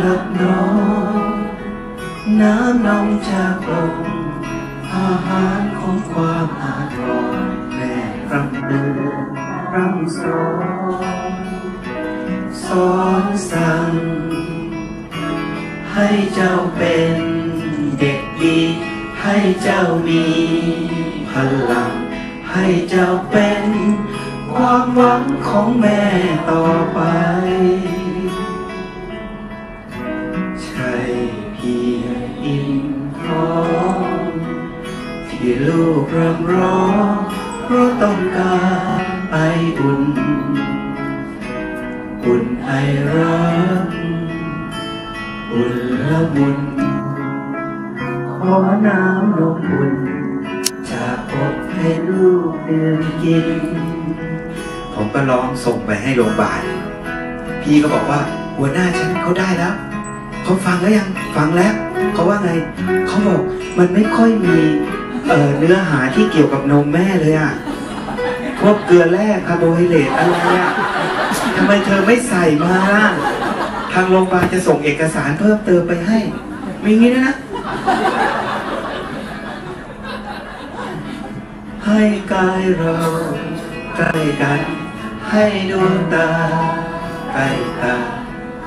ลับนอนน้ำนองจากลมอาหารของความอาทรแม่รำเดินรำสอนสอนสั่ง ให้เจ้าเป็นเด็กดี ให้เจ้ามีพลัง ให้เจ้าเป็นความหวังของแม่ต่อไป ที่ลูกรำร้องเพราะต้องการไออุ่น อุ่นไอรัก อุ่นละมุน ขอน้ำนมอุ่น จากอกให้ลูกดื่มกิน ผมก็ร้องส่งไปให้โรงพยาบาล พี่ก็บอกว่าหัวหน้าฉันเขาได้แล้วเขาฟังแล้วยังฟังแล้ว เขาว่าไง เขาบอกมันไม่ค่อยมี อ่อเนื้อหาที่เกี่ยวกับนมแม่เลยอะพวกเกลือแร่คาร์โบไฮเดรตอะไรอะทำไมเธอไม่ใส่มาล่ะทางโรงพยาบาลจะส่งเอกสารเพิ่มเติมไปให้ มีงี้ด้วยนะ ให้กายเราใกล้กัน ให้ดวงตาใกล้ตา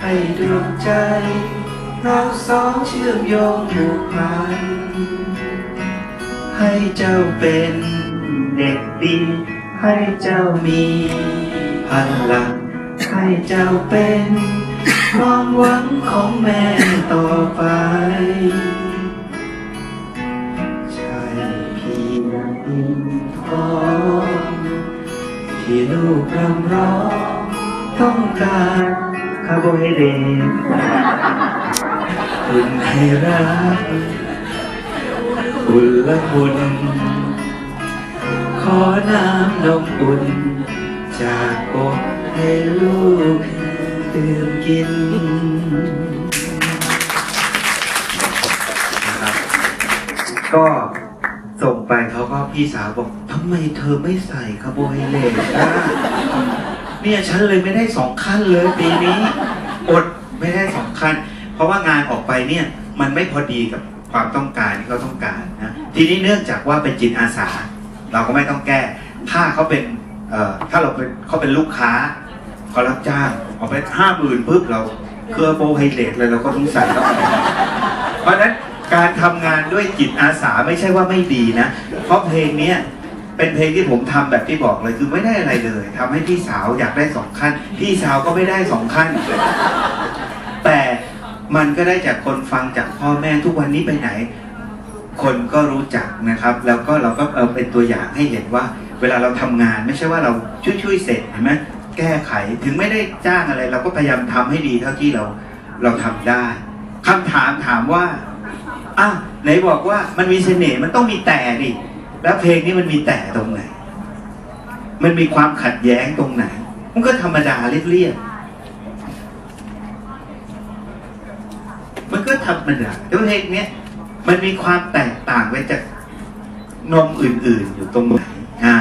ให้ดวงใจ เราสองเชื่อมโยงผูกพัน ให้เจ้าเป็นเด็กดี ให้เจ้ามีพลังให้เจ้าเป็นความหวังของแม่ต่อไป ใช่เพียงอิ่มท้องที่ลูกรำร้องต้องการคาร์โบไฮเดรตอุ่นให้รัก นละมุนขอน้ำนมอุ่น จากอกให้ลูกดื่มกินนะครับ ก็ส่งไปเขาก็พี่สาวบอกทำไมเธอไม่ใส่คาร์โบไฮเดรตนะเนี่ยฉันเลยไม่ได้สองขั้นเลยปีนี้อดไม่ได้สองขั้น เพราะว่างานออกไปเนี่ย มันไม่พอดีกับความต้องการที่เขาต้องการ ทีนี้เนื่องจากว่าเป็นจิตอาสา เราก็ไม่ต้องแก้ ถ้าเขาเป็นถ้าเราเป็นเขาเป็นลูกค้าเขารับจ้างเอาไปห้าหมื่นปุ๊บเราเครือโบไฮเดรตเลยเราก็ต้องใส่เข้าไปเพราะนั้นการทำงานด้วยจิตอาสาไม่ใช่ว่าไม่ดีนะ เพราะเพลงเนี้ยเป็นเพลงที่ผมทำแบบที่บอกเลยคือไม่ได้อะไรเลยทำให้พี่สาวอยากได้สองขั้น พี่สาวก็ไม่ได้สองขั้น แต่มันก็ได้จากคนฟังจากพ่อแม่ทุกวันนี้ไปไหน คนก็รู้จักนะครับ แล้วก็เราก็เอาเป็นตัวอย่างให้เห็นว่า เวลาเราทำงานไม่ใช่ว่าเราช่วยๆเสร็จเห็นไหมแก้ไขถึงไม่ได้จ้างอะไร เราก็พยายามทำให้ดีเท่าที่เราเราทำได้คำถามถามว่าอะไหนบอกว่ามันมีเสน่ห์มันต้องมีแต่ดิแล้วเพลงนี้มันมีแต่ตรงไหน มันมีความขัดแย้งตรงไหน มันก็ธรรมดาเรียบๆมันก็ธรรมดาแต่ว่าเพลงเนี้ย มันมีความแตกต่างไปจากนมอื่น ๆ อยู่ตรงไหนอ่า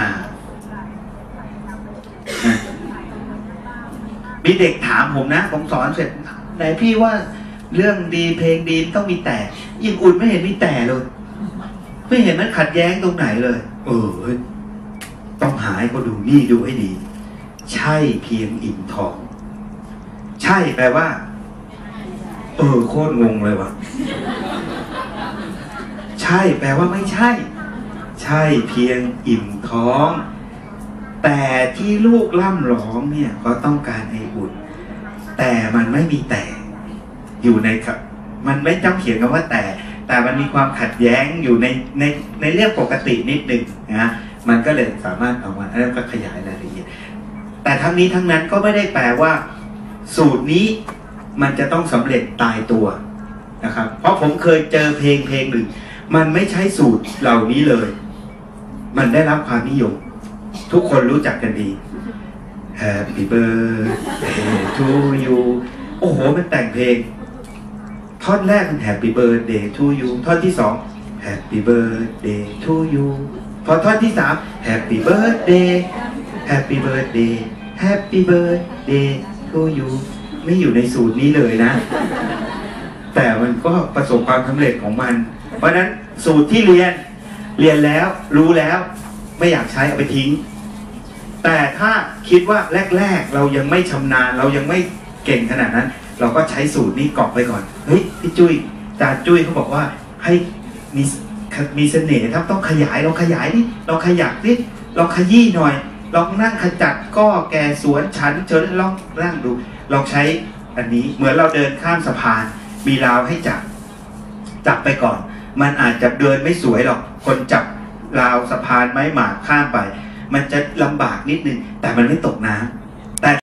มีเด็กถามผมนะ ผมสอนเสร็จไหนพี่ว่าเรื่องดีเพลงดีต้องมีแต่ยิ่งอุ่นไม่เห็นมีแต่เลย ไม่เห็นมันขัดแย้งตรงไหนเลย เออ ต้องหาให้เขาดูนี่ดูให้ดี ใช่เพียงอิ่มทอง ใช่แปลว่า เออ โคตรงงเลยว่ะ ใช่แปลว่าไม่ใช่ ใช่เพียงอิ่มท้อง แต่ที่ลูกล่ำร้องเนี่ยก็ต้องการไออุ่น แต่มันไม่มีแต่ อยู่ในครับ มันไม่จำเขียนคำว่าแต่ แต่มันมีความขัดแย้งอยู่ในในในเรื่องปกตินิดนึงนะมันก็เลยสามารถเอามาแล้วก็ขยายรายละเอียด แต่ทั้งนี้ทั้งนั้นก็ไม่ได้แปลว่า สูตรนี้มันจะต้องสำเร็จตายตัว นะครับ เพราะผมเคยเจอเพลงเพลงหนึ่ง มันไม่ใช่สูตรเหล่านี้เลย มันได้รับความนิยม ทุกคนรู้จักกันดี Happy birthday to you โอ้โห มันแต่งเพลง ท่อนแรกมัน Happy birthday to you ท่อนที่สอง Happy birthday to you พอท่อนที่สาม Happy birthday Happy birthday Happy birthday to you ไม่อยู่ในสูตรนี้เลยนะ แต่มันก็ประสบความสำเร็จของมัน เพราะฉะนั้นสูตรที่เรียนเรียนแล้วรู้แล้วไม่อยากใช้เอาไปทิ้ง แต่ถ้าคิดว่าแรก ๆ เรายังไม่ชำนาญ เรายังไม่เก่งขนาดนั้น เราก็ใช้สูตรนี้กรอกไปก่อนเฮ้ยพี่จุ้ยอาจารย์จุ้ยเขาบอกว่าให้มีมีเสน่ห์ถ้าต้องขยายเราขยายดิเราขยับดิเราขยี้หน่อยลองนั่งขจัดก็แก่สวนฉันเชิญลองนั่งดูลองใช้อันนี้เหมือนเราเดินข้ามสะพาน มีราวให้จับ จับไปก่อน มันอาจจะเดินไม่สวยหรอก คนจับราวสะพานไม้หมากข้ามไป มันจะลำบากนิดนึง แต่มันไม่ตกน้ำ